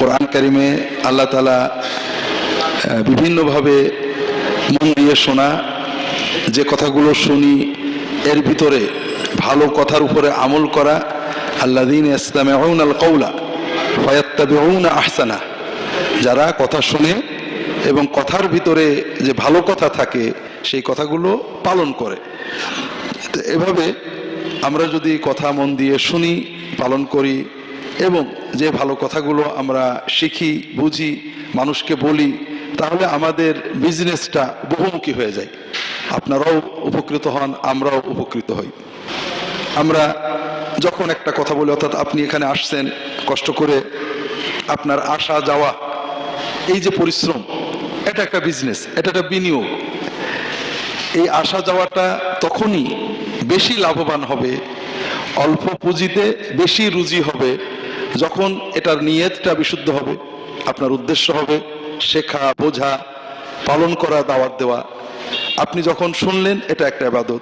কোরআন কারিমে আল্লাহ তালা বিভিন্নভাবে মন দিয়ে শোনা, যে কথাগুলো শুনি, এর ভিতরে ভালো কথার উপরে আমল করা আল্লাদিন ইসলামে আল কৌলা ফয়াত্তাবিউনা আহসানা। যারা কথা শুনে এবং কথার ভিতরে যে ভালো কথা থাকে, সেই কথাগুলো পালন করে। এভাবে আমরা যদি কথা মন দিয়ে শুনি, পালন করি এবং যে ভালো কথাগুলো আমরা শিখি, বুঝি, মানুষকে বলি, তাহলে আমাদের বিজনেসটা বহুমুখী হয়ে যায়। আপনারাও উপকৃত হন, আমরাও উপকৃত হই। আমরা যখন একটা কথা বলি, অর্থাৎ আপনি এখানে আসছেন, কষ্ট করে আপনার আসা যাওয়া, এই যে পরিশ্রম, এটা একটা বিজনেস এটা একটা বিনিয়োগ। এই আসা যাওয়াটা তখনই বেশি লাভবান হবে, অল্প পুঁজিতে বেশি রুজি হবে যখন এটার নিয়তটা বিশুদ্ধ হবে, আপনার উদ্দেশ্য হবে শেখা, বোঝা, পালন করা, দাওয়াত দেওয়া। আপনি যখন শুনলেন, এটা একটা আবাদত।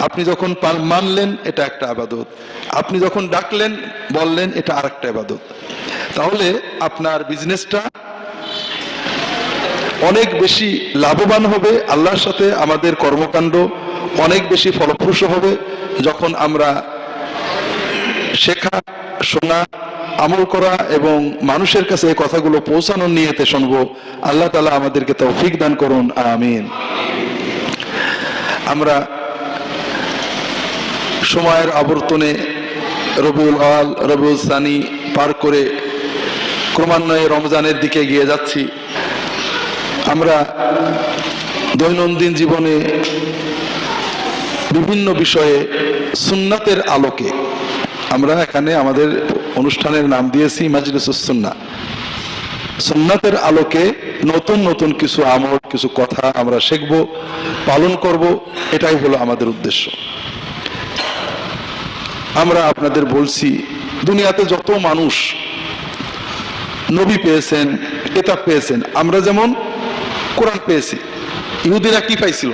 আপনি যখন মানলেন, এটা একটা আবাদত। আপনি যখন ডাকলেন, বললেন, এটা আরেকটা আবাদত। তাহলে আপনার বিজনেসটা অনেক বেশি লাভবান হবে, আল্লাহর সাথে আমাদের কর্মকাণ্ড অনেক বেশি ফলপ্রসূ হবে। যখন আমরা শেখা, শোনা, আমল করা এবং মানুষের কাছে এই কথাগুলো পৌঁছানোর নিয়েতে শুনব। আল্লাহ তালা আমাদেরকে তৌফিক দান করুন। আমিন। আমরা সময়ের আবর্তনে রবিউল আল রবিউল সানি পার করে ক্রমান্বয়ে রমজানের দিকে গিয়ে যাচ্ছি। আমরা দৈনন্দিন জীবনে বিভিন্ন বিষয়ে সুন্নাতের আলোকে আমরা এখানে আমাদের অনুষ্ঠানের নাম দিয়েছি মাজলিসুন্না সুন্নাতের আলোকে নতুন নতুন কিছু আমল, কিছু কথা আমরা শিখব, পালন করব, এটাই হলো আমাদের উদ্দেশ্য। আমরা আপনাদের বলছি, দুনিয়াতে যত মানুষ নবী পেয়েছেন, কেতাব পেয়েছেন, আমরা যেমন কোরআন পেয়েছি, ইহুদিরা কি পাইছিল?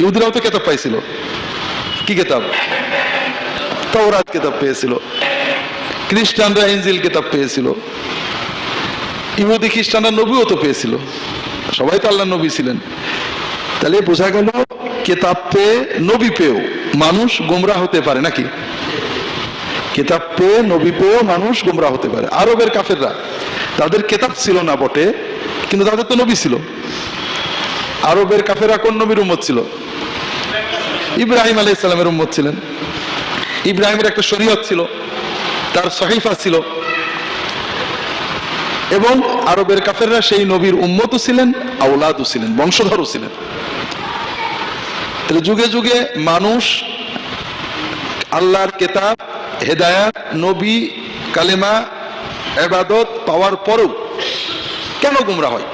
ইহুদিরাও তো কেতাব পাইছিল। কি কেতাব? তওরাত কেতাব পেয়েছিল, খ্রিস্টানরা ইঞ্জিল কেতাব পেয়েছিল, ইহুদি খ্রিস্টানরা নবীও তো পেয়েছিল, সবাই তো আল্লাহ নবী ছিলেন। তাহলে বোঝা গেল, কেতাব পেয়ে নবী পেয়েও মানুষ গোমরা হতে পারে নাকি? কেতাব পেয়ে নবী পেয়েও মানুষ গোমরা হতে পারে। আরবের কাফেররা তাদের কেতাব ছিল না বটে, কিন্তু তাদের তো নবী ছিল। আরবের কাফেরা কোন নবীর উম্মত ছিল? ইব্রাহিম আলাই ইসলামের উম্মত ছিলেন। ইব্রাহিমের একটা শরীয়ত ছিল, তার সহিফা ছিল। এবং আরবের কাফেররা সেই নবীর উম্মতও ছিলেন আউলাদও ছিলেন, বংশধরও ছিলেন। যুগে যুগে মানুষ আল্লাহর কেতাব, হেদায়াত, নবী, কালেমা, এবাদত পাওয়ার পরেও কেন গুমরা হয়?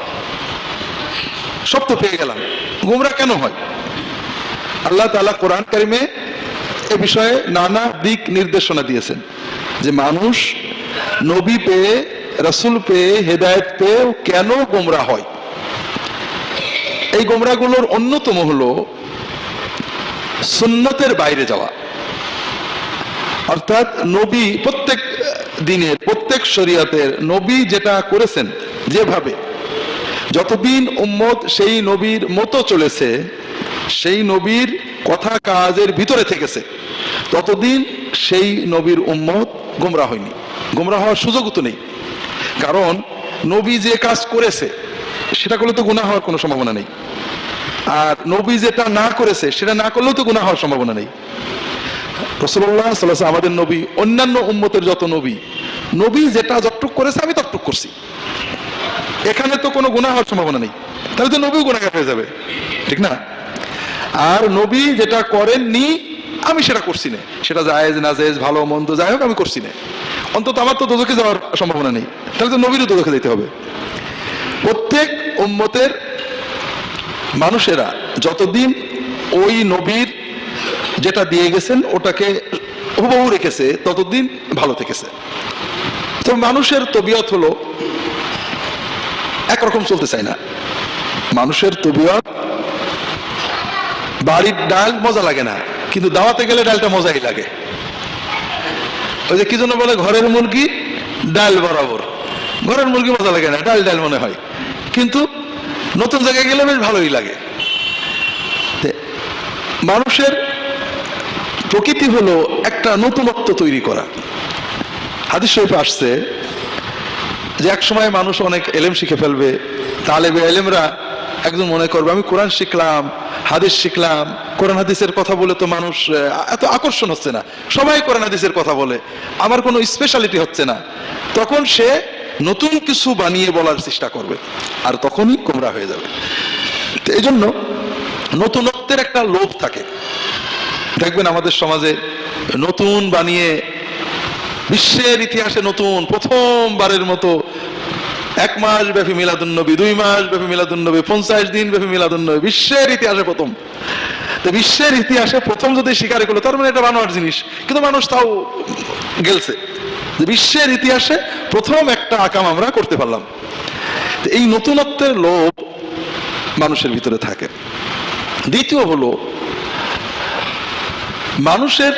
সব তো পেয়ে গেলাম। গুমরা কেন হয়? আল্লাহ তালা কোরআন কারিমে এ বিষয়ে নানা দিক নির্দেশনা দিয়েছেন। যে মানুষ নবী পেয়ে, রসুল পেয়ে, হেদায়েত পেয়ে কেন গোমরা হয়? এই গোমরাগুলোর অন্যতম হলো সুন্নতের বাইরে যাওয়া। অর্থাৎ নবী প্রত্যেক দিনের, প্রত্যেক শরিয়াতের নবী যেটা করেছেন যেভাবে যতদিন উম্মত সেই নবীর মতো চলেছে, সেই নবীর কথা কাজের ভিতরে থেকেছে, ততদিন সেই নবীর উম্মত গোমরা হয়নি। গোমরা হওয়ার সুযোগও তো নেই। কারণ নবী যে কাজ করেছে, সেটা করলে তো গুণা হওয়ার কোনো সম্ভাবনা নেই। আর নবী যেটা না করেছে, সেটা না করলেও তো গুণা হওয়ার সম্ভাবনা নেই। রসুল্লাহ সাল্লাহ আমাদের নবী, অন্যান্য উম্মতের যত নবী নবী যেটা যতটুক করেছে, আমি ততটুক করছি। এখানে তো কোনো গুণা হওয়ার সম্ভাবনা নেই। তাহলে তো নবীও গুণাগার হয়ে যাবে। ঠিক না? আর নবী যেটা করেননি, আমি সেটা করছি না। সেটা জায়েজ না জায়েজ ভালো, মন্দ, যাই হোক, আমি করছি না। অন্তত আমার তো দোদকে যাওয়ার সম্ভাবনা নেই। তাহলে তো নবীরও দোদকে যেতে হবে। প্রত্যেক উম্মতের মানুষেরা যতদিন ওই নবীর যেটা দিয়ে গেছেন, ওটাকে হুবহু রেখেছে, ততদিন ভালো থেকেছে। তো মানুষের তবিয়ত হলো একরকম চলতে চায় না। মানুষের তবিয়ত, বাড়ির ডাল মজা লাগে না, কিন্তু দাওয়াতে গেলে ডালটা মজাই লাগে। ওই যে কি জন্য বলে, ঘরের মুরগি ডাল বরাবর। ঘরের মুরগি মজা লাগে না, ডাল ডাল মনে হয়। কিন্তু নতুন জায়গায় গেলে বেশ ভালোই লাগে। মানুষের প্রকৃতি হলো একটা নতুনত্ব তৈরি করা। হাদিস শরীফে আসছে যে এক সময় মানুষ অনেক এলেম শিখে ফেলবে, তালেবে এলেমরা একজন মনে করবে, আমি কোরআন শিখলাম, হাদিস শিখলাম, কোরআন হাদিসের কথা বলে তো মানুষ এত আকর্ষণ হচ্ছে না। সবাই কোরআন হাদিসের কথা বলে, আমার কোনো স্পেশালিটি হচ্ছে না। তখন সে নতুন কিছু বানিয়ে বলার চেষ্টা করবে, আর তখনই কোমরা হয়ে যাবে। এই জন্য নতুনত্বের একটা লোভ থাকে। দেখবেন আমাদের সমাজে নতুন বানিয়ে বিশ্বের ইতিহাসে নতুন প্রথমবারের মতো এক মাস ব্যাপী মিলাদুন্নবী, দুই মাস ব্যাপী মিলাদুন্নবী, পঞ্চাশ দিন ব্যাপী মিলাদুন্নবী, বিশ্বের ইতিহাসে প্রথম। তো বিশ্বের ইতিহাসে প্রথম যদি স্বীকার করল, তার মানে এটা বানোয়ার জিনিস। কিন্তু মানুষ তাও গেলছে বিশ্বের ইতিহাসে প্রথম একটা আকাম আমরা করতে পারলাম। এই নতুনত্বের লোভ মানুষের ভিতরে থাকে। দ্বিতীয় হলো, মানুষের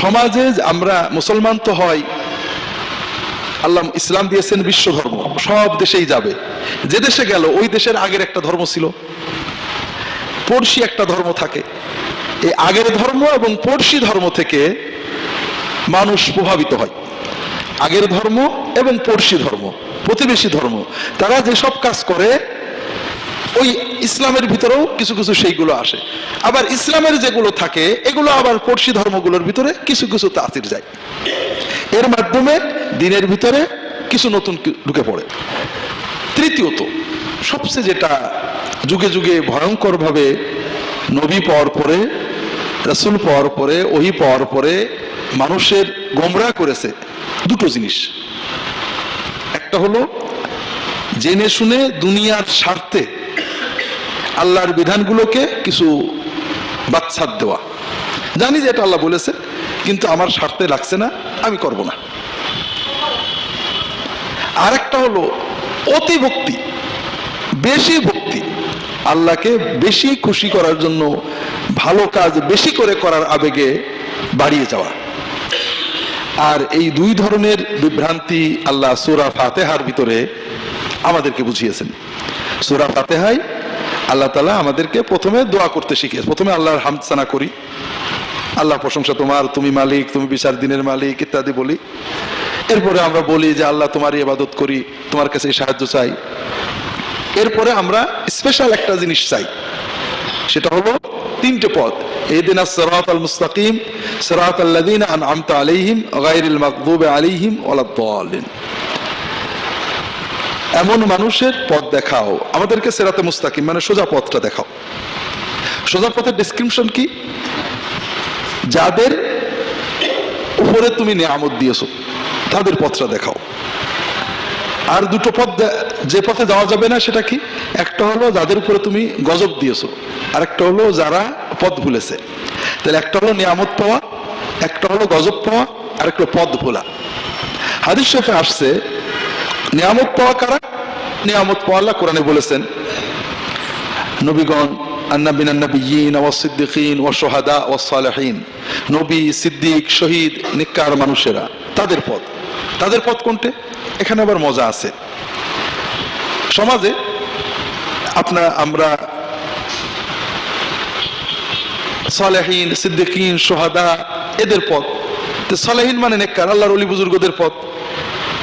সমাজে আমরা মুসলমান তো হয় আল্লাহ ইসলাম দিয়েছেন বিশ্ব ধর্ম, সব দেশেই যাবে। যে দেশে গেল, ওই দেশের আগের একটা ধর্ম ছিল। পড়শি একটা ধর্ম থাকে। এই আগের ধর্ম এবং পড়শি ধর্ম থেকে মানুষ প্রভাবিত হয়। আগের ধর্ম এবং পড়শি ধর্ম, প্রতিবেশী ধর্ম, তারা যেসব কাজ করে, ওই ইসলামের ভিতরেও কিছু কিছু সেইগুলো আসে। আবার ইসলামের যেগুলো থাকে, এগুলো আবার পড়শি ধর্মগুলোর ভিতরে কিছু কিছু তাসির যায়। এর মাধ্যমে দিনের ভিতরে কিছু নতুন ঢুকে পড়ে। তৃতীয়ত, সবচেয়ে যেটা যুগে যুগে ভয়ঙ্করভাবে নবী পাওয়ার পরে, রাসূল পর পরে, ওহি পর পরে মানুষের গোমরা করেছে দুটো জিনিস। একটা হলো, জেনে শুনে দুনিয়ার স্বার্থে আল্লাহর বিধানগুলোকে কিছু বাচ্চার দেওয়া। জানি যে এটা আল্লাহ বলেছে, কিন্তু আমার স্বার্থে লাগছে না, আমি করব না। আরেকটা হলো, অতি ভক্তি, বেশি ভক্তি, আল্লাহকে বেশি খুশি করার জন্য ভালো কাজ বেশি করে করার আবেগে বাড়িয়ে যাওয়া। আর এই দুই ধরনের বিভ্রান্তি আল্লাহ সুরা ফাতেহার ভিতরে আমাদেরকে বুঝিয়েছেন। সুরা ফাতেহাই আল্লাহ তালা আমাদেরকে প্রথমে দোয়া করতে শিখিয়েছে। প্রথমে আল্লাহর হামসানা করি। আল্লাহ প্রশংসা তোমার, তুমি মালিক, তুমি বিচার দিনের মালিক ইত্যাদি বলি। এরপরে আমরা বলি যে আল্লাহ তোমারই ইবাদত করি, তোমার কাছে সাহায্য চাই। এরপরে আমরা স্পেশাল একটা জিনিস চাই। সেটা হলো তিনটে পদ এদিন সিরাত আল মুস্তাকিম সিরাত আল্লাযীনা আনআমতা আলাইহিম, গায়রিল মাগদুবি আলাইহিম ওয়ালাদ-দাল্লিন। এমন মানুষের পথ দেখাও। আমাদেরকে সেরাতে মুস্তাকিম মানে সোজা পথটা দেখাও। সোজা পথের ডেসক্রিপশন কি? যাদের উপরে তুমি নিয়ামত দিয়েছ, তাদের পথটা দেখাও। আর দুটো পথ যে পথে যাওয়া যাবে না, সেটা কি? একটা হলো যাদের উপরে তুমি গজব দিয়েছ আর একটা হলো যারা পথ ভুলেছে। তাহলে একটা হলো নিয়ামত পাওয়া, একটা হলো গজব পাওয়া আর একটা পথ ভোলা। হাদিস শরীফে আসছে নিয়ামত পাওয়া কারা? নিয়ামত পাওয়া আল্লাহ কোরআনে বলেছেন, নবীগণ সিদ্দিক এখানে আবার মজা আছে। সমাজে আপনার আমরা সালেহীন, সিদ্দিকিন সোহাদা এদের পথ। তো সালেহীন মানে নেককার আল্লাহর অলি বুজুর্গদের পথ।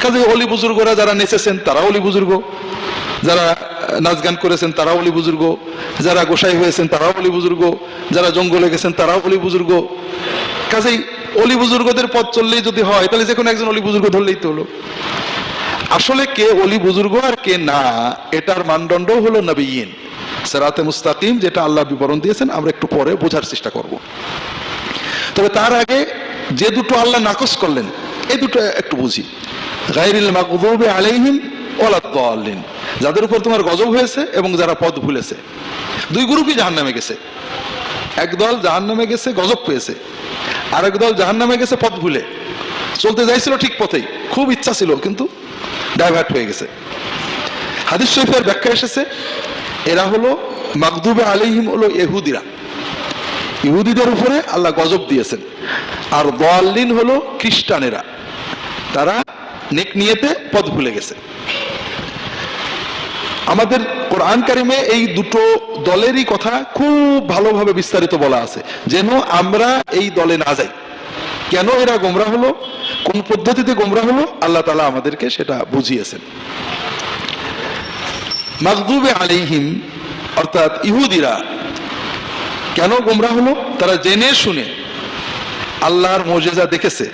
কাজে অলি বুজুর্গরা যারা নেচেছেন তারা অলি বুজুর্গ। যারা নাচ গান করেছেন তারা অলি বুজুর্গ। যারা গোসাই হয়েছেন তারাও অলি বুজুর্গ। যারা জঙ্গলে গেছেন তারাও অলি বুজুর্গ। কাজেই অলি বুজুর্গদের পথ চললেই যদি হয়, তাহলে যে কোনো একজন অলি বুজুর্গ ধরলেই তো হলো। আসলে কে অলি বুজুর্গ আর কে না, এটার মানদণ্ড হলো নবীন। সেরাতে মুস্তাকিম, যেটা আল্লাহ বিবরণ দিয়েছেন, আমরা একটু পরে বোঝার চেষ্টা করব। তবে তার আগে যে দুটো আল্লাহ নাকচ করলেন এই দুটো একটু বুঝি। গাইরিল মাকদুবে আলাইহিম ওয়ালাদ-দাল্লিন যাদের উপর তোমার গজব হয়েছে এবং যারা পথ ভুলেছে। দুই গ্রুপই জাহান্নামে গেছে। একদল জাহান্নামে গেছে, গজব পেয়েছে। আরেক দল জাহান্নামে গেছে, পথ ভুলে। চলতে যাইছিল ঠিক পথেই। খুব ইচ্ছা ছিল, কিন্তু ডাইভার্ট হয়ে গেছে। হাদিস শরীফের ব্যাখ্যা এসেছে, এরা হলো মাকদুবে আলিহিম হলো ইহুদিরা ইহুদিদের উপরে আল্লাহ গজব দিয়েছেন। আর দোয়াল্লিন হলো খ্রিস্টানেরা। তারা নেক নিয়েতে পদ ভুলে গেছে। আমাদের কোরআন কারিমে এই দুটো দলেরই কথা খুব ভালোভাবে বিস্তারিত বলা আছে। যেন আমরা এই দলে না যাই। কেন এরা গোমরা হলো? কোন পদ্ধতিতে গোমরা হলো? আল্লাহ তালা আমাদেরকে সেটা বুঝিয়েছেন। মাকদুবে আলাইহিম, অর্থাৎ ইহুদিরা কেন গোমরা হলো? তারা জেনে শুনে। আল্লাহর মজেজা দেখেছে।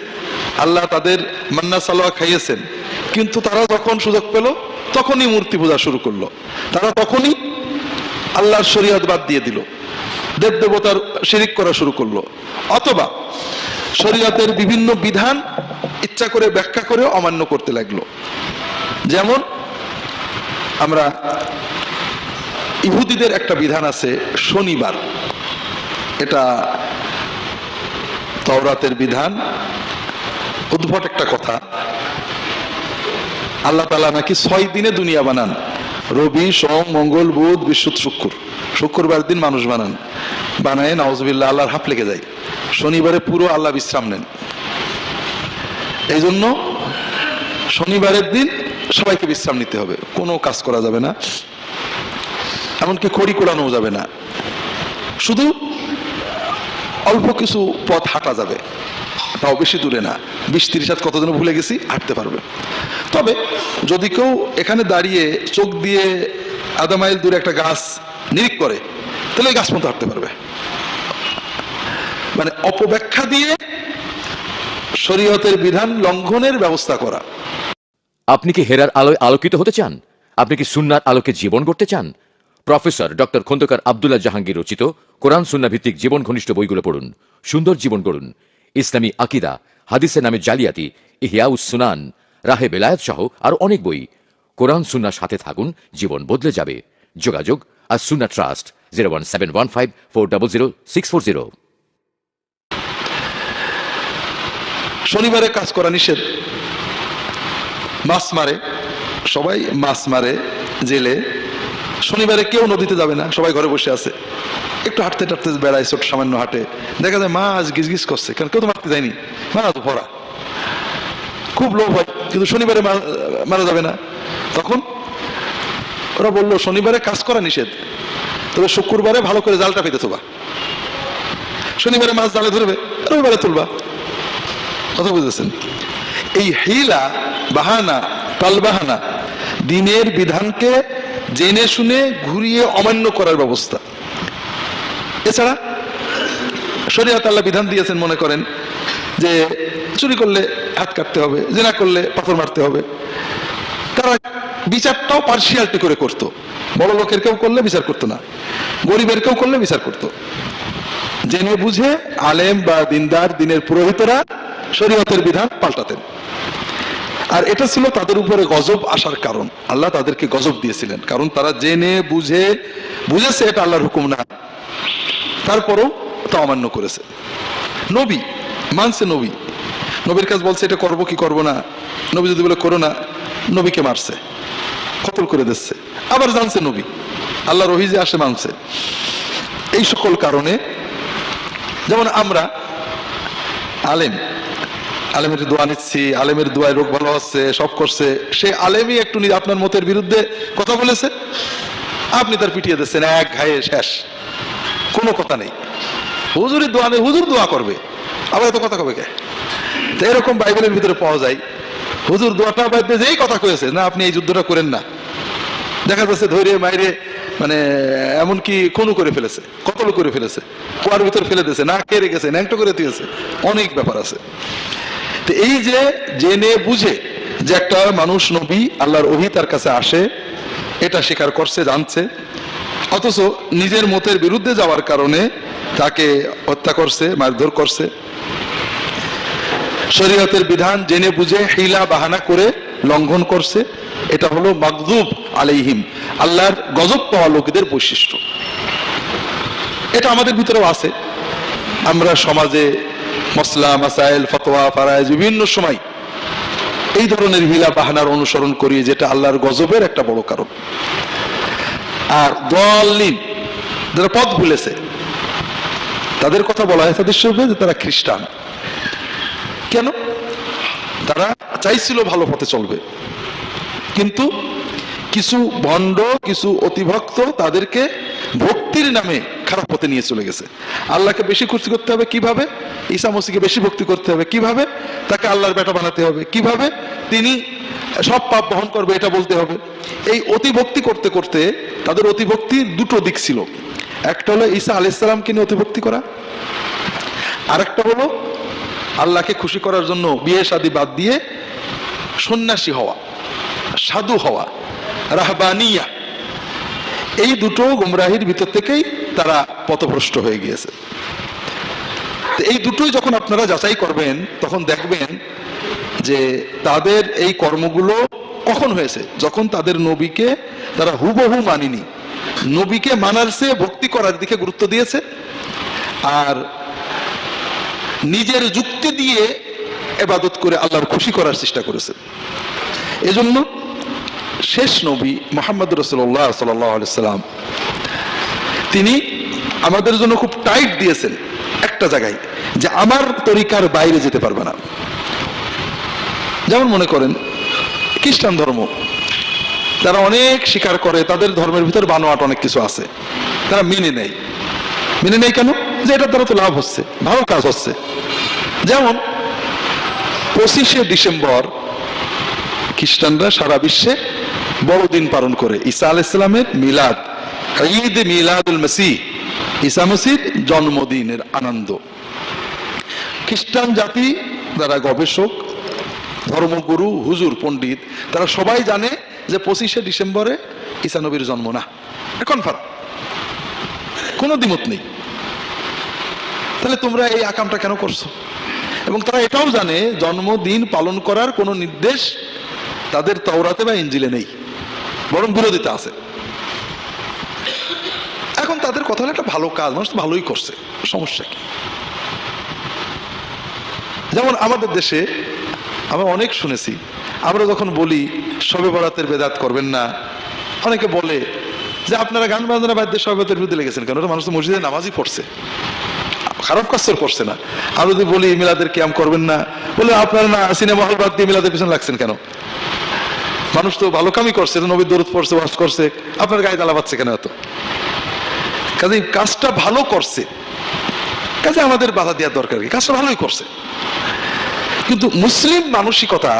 আল্লাহ তাদের মান্না সালোয়া খাইয়েছেন। কিন্তু তারা যখন সুযোগ পেল, তখনই মূর্তি পূজা শুরু করল। তারা তখনই আল্লাহর শরীয়ত বাদ দিয়ে দিল। দেব দেবতার শিরিক করা শুরু করল। অথবা শরীয়তের বিভিন্ন বিধান ইচ্ছা করে ব্যাখ্যা করে অমান্য করতে লাগল। যেমন আমরা ইহুদিদের একটা বিধান আছে, শনিবার। এটা তওরাতের বিধান। উদ্ভট একটা কথা। আল্লাহ তালা নাকি ছয় দিনে দুনিয়া বানান। রবি, সোম, মঙ্গল, বুধ, বৃহস্পতি, শুক্র। শুক্রবার দিন মানুষ বানান। বানায় নওয়াজবিল্লা আল্লাহর হাফ লেগে যায়। শনিবারে পুরো আল্লাহ বিশ্রাম নেন। এই জন্য শনিবারের দিন সবাইকে বিশ্রাম নিতে হবে। কোনো কাজ করা যাবে না। এমনকি খড়ি কোড়ানো যাবে না। শুধু অল্প কিছু পথ হাঁটা যাবে। তাও বেশি দূরে না। বিশ তিরিশ হাত কতজন ভুলে গেছি, হাঁটতে পারবে। তবে যদি কেউ এখানে দাঁড়িয়ে চোখ দিয়ে আধা মাইল দূরে একটা গাছ নিরিখ করে, তাহলে ওই গাছ মতো হাঁটতে পারবে। মানে অপব্যাখ্যা দিয়ে শরীয়তের বিধান লঙ্ঘনের ব্যবস্থা করা। আপনি কি হেরার আলোয় আলোকিত হতে চান? আপনি কি সুন্নার আলোকে জীবন করতে চান? প্রফেসর ডক্টর খন্দকার আবদুল্লাহ জাহাঙ্গীর রচিত, কোরআন সুন্না ভিত্তিক জীবন ঘনিষ্ঠ বইগুলো পড়ুন, সুন্দর জীবন গড়ুন। ইসলামী আকিদা, হাদিসের নামে জালিয়াতি, ইহিয়াউস সুনান, রাহে বেলায়েত সহ আরও অনেক বই। কোরআন সুন্নার সাথে থাকুন, জীবন বদলে যাবে। যোগাযোগ আর Sunnah Trust, zero one seven one five four double zero six four zero. শনিবারে কাজ করা নিষেধ। মাছ মারে, সবাই মাছ মারে, জেলে শনিবারে কেউ নদীতে যাবে না, সবাই ঘরে বসে আছে। একটু হাঁটতে টাটতে বেড়ায় ছোট সামান্য হাঁটে। দেখা যায় মাছ গিজ গিজ করছে কারণ কেউ তো মারতে যায়নি? মারা তো ভরা। খুব লোভ হয়, কিন্তু শনিবারে মারা যাবে না। তখন ওরা বলল, শনিবারে কাজ করা নিষেধ। তবে শুক্রবারে ভালো করে জালটা পেতে তোবা শনিবারে মাছ জালে ধরবে, রবিবারে তুলবা। কথা বুঝেছেন? এই হিলা বাহানা টালবাহানা দিনের বিধানকে জেনে শুনে ঘুরিয়ে অমান্য করার ব্যবস্থা। এছাড়া শরীয়ত আল্লাহ বিধান দিয়েছেন মনে করেন যে চুরি করলে হাত কাটতে হবে, জেনা করলে পাথর মারতে হবে। তারা বিচারটাও পার্সিয়ালটি করে করত। বড় লোকের কেউ করলে বিচার করতো না, গরিবের কেউ করলে বিচার করতো। জেনে বুঝে আলেম বা দিনদার, দিনের পুরোহিতরা শরীয়তের বিধান পাল্টাতেন। আর এটা ছিল তাদের উপরে গজব আসার কারণ। আল্লাহ তাদেরকে গজব দিয়েছিলেন, কারণ তারা জেনে, বুঝে, বুঝেছে এটা আল্লাহর হুকুম না। তারপরও তা অমান্য করেছে। নবী, মানছে নবী। নবীর কাজ বলছে, এটা করব কি করব না? নবী যদি বলে, করো না নবীকে মারছে, কতল করে দিচ্ছে। আবার জানছে নবী আল্লাহ রহি যে আসে মানছে। এই সকল কারণে, যেমন আমরা আলেম আলেমের দোয়া নিচ্ছি, আলেমের দোয়ায় রোগ ভালো হচ্ছে সব করছে। সে আলেমই একটু আপনার মতের বিরুদ্ধে কথা বলেছে? আপনি তার পিটিয়ে দিচ্ছেন, এক ঘায়ে শেষ। কোনো কথা নেই। হুজুরের দোয়া নেই, হুজুর দোয়া করবে। আবার এত কথা কবে কে? তো এরকম বাইবেলের ভিতরে পাওয়া যায়, হুজুর দোয়াটা বাদ যেই কথা কয়েছে, না, আপনি এই যুদ্ধটা করেন না। দেখা যাচ্ছে ধৈর্য মাইরে মানে এমনকি খুনু করে ফেলেছে, কতল করে ফেলেছে, কুয়ার ভিতর ফেলে দিয়েছে, না কেড়ে গেছে ন্যাংটো করে দিয়েছে, অনেক ব্যাপার আছে। তো এই যে জেনে বুঝে যে একটা মানুষ নবী আল্লাহর ওহি তার কাছে আসে, এটা স্বীকার করছে, জানছে, অথচ নিজের মতের বিরুদ্ধে যাওয়ার কারণে তাকে হত্যা করছে, মারধর করছে। শরীয়তের বিধান জেনে বুঝে হিলা বাহানা করে লঙ্ঘন করছে, এটা হলো মাকদুব আলাইহিম, আল্লাহর গজব পাওয়া লোকদের বৈশিষ্ট্য। এটা আমাদের ভিতরেও আছে। আমরা সমাজে মসলা, মাসাইল, ফতোয়া ফারাইজ বিভিন্ন সময় এই ধরনের হিলা বাহানার অনুসরণ করি যেটা আল্লাহর গজবের একটা বড় কারণ। আর দলিন যারা পথ ভুলেছে, তাদের কথা বলা হয় তাদের সঙ্গে যে তারা খ্রিস্টান। কেন? তারা চাইছিল ভালো পথে চলবে। কিন্তু কিছু ভণ্ড, কিছু অতিভক্ত তাদেরকে ভক্তির নামে খারাপ পথে নিয়ে চলে গেছে। আল্লাহকে বেশি খুশি করতে হবে কীভাবে? ঈসা মসিকে বেশি ভক্তি করতে হবে কীভাবে? তাকে আল্লাহর বেটা বানাতে হবে কীভাবে? তিনি সব পাপ বহন করবে, এটা বলতে হবে। এই অতিভক্তি করতে করতে তাদের অতিভক্তি দুটো দিক ছিল। একটা হলো ঈসা আলাইসালামকে নিয়ে অতিভক্তি করা। আরেকটা হলো আল্লাহকে খুশি করার জন্য বিয়ে শাদী বাদ দিয়ে সন্ন্যাসী হওয়া, সাধু হওয়া, রাহবানিয়া। এই দুটো গুমরাহির ভিতর থেকেই তারা পথভ্রষ্ট হয়ে গিয়েছে। এই দুটোই যখন আপনারা যাচাই করবেন, তখন দেখবেন যে তাদের এই কর্মগুলো কখন হয়েছে? যখন তাদের নবীকে তারা হুবহু মানিনি। নবীকে মানার চেয়ে ভক্তি করার দিকে গুরুত্ব দিয়েছে। আর নিজের যুক্তি দিয়ে এবাদত করে আল্লাহর খুশি করার চেষ্টা করেছে। এজন্য শেষ নবী মোহাম্মদ রসুল্লাহ সাল্লাম। তিনি আমাদের জন্য খুব টাইট দিয়েছেন একটা জায়গায় যে আমার তরিকার বাইরে যেতে পারবে না। যেমন মনে করেন, খ্রিস্টান ধর্ম তারা অনেক স্বীকার করে তাদের ধর্মের ভিতর বানোয়াট অনেক কিছু আছে, তারা মেনে নেয়। মেনে নেয় কেন? যে এটার দ্বারা তো লাভ হচ্ছে, ভালো কাজ হচ্ছে। যেমন, পঁচিশে ডিসেম্বর খ্রিস্টানরা সারা বিশ্বে বড়দিন পালন করে। ঈসা আল ইসলামের মিলাদ, ঈদ মিলাদুল মসি, ঈসা মসির জন্মদিনের আনন্দ। খ্রিস্টান জাতি, যারা গবেষক, ধর্মগুরু, হুজুর, পণ্ডিত, তারা সবাই জানে যে পঁচিশে ডিসেম্বরে ঈসা নবীর জন্ম না। এখন কনফার্ম কোনো দ্বিমত নেই। তাহলে তোমরা এই আকামটা কেন করছ? এবং তারা এটাও জানে, জন্মদিন পালন করার কোনো নির্দেশ তাদের তওরাতে বা ইঞ্জিলে নেই। বরং বিরোধিতা আছে। এখন তাদের কথা হলো একটা ভালো কাজ, মানুষ তো ভালোই করছে, সমস্যা কি? যেমন আমাদের দেশে আমরা অনেক শুনেছি, আমরা যখন বলি সবে বরাতের বেদাত করবেন না, অনেকে বলে যে আপনারা গান বাজনা বাদ দিয়ে সবে বরাতের বিরুদ্ধে লেগেছেন কেন? মানুষ তো মসজিদে নামাজই পড়ছে। খারাপ কাজ করছে না। আর যদি বলি মিলাদের ক্যাম্প করবেন না, বলে আপনারা না, সিনেমা হল বাদ দিয়ে মিলাদের পিছনে লাগছেন কেন? মানুষ তো ভালো কামই করছে নবীর দরুদ পড়ছে, ওয়াজ করছে, আপনার গায়ে তালা পাচ্ছে কেন এত? কাজে কাজটা ভালো করছে, কাজে আমাদের বাধা দেওয়ার দরকার কি? কাজটা ভালোই করছে। কিন্তু মুসলিম মানসিকতা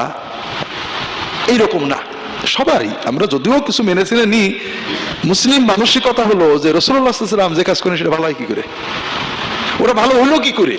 এইরকম না। সবাই আমরা যদিও কিছু মেনে ছেলে নি, মুসলিম মানসিকতা হলো যে রসুল্লাহাম যে কাজ করেন সেটা ভালো হয় কি করে? ওরা ভালো হলো কি করে?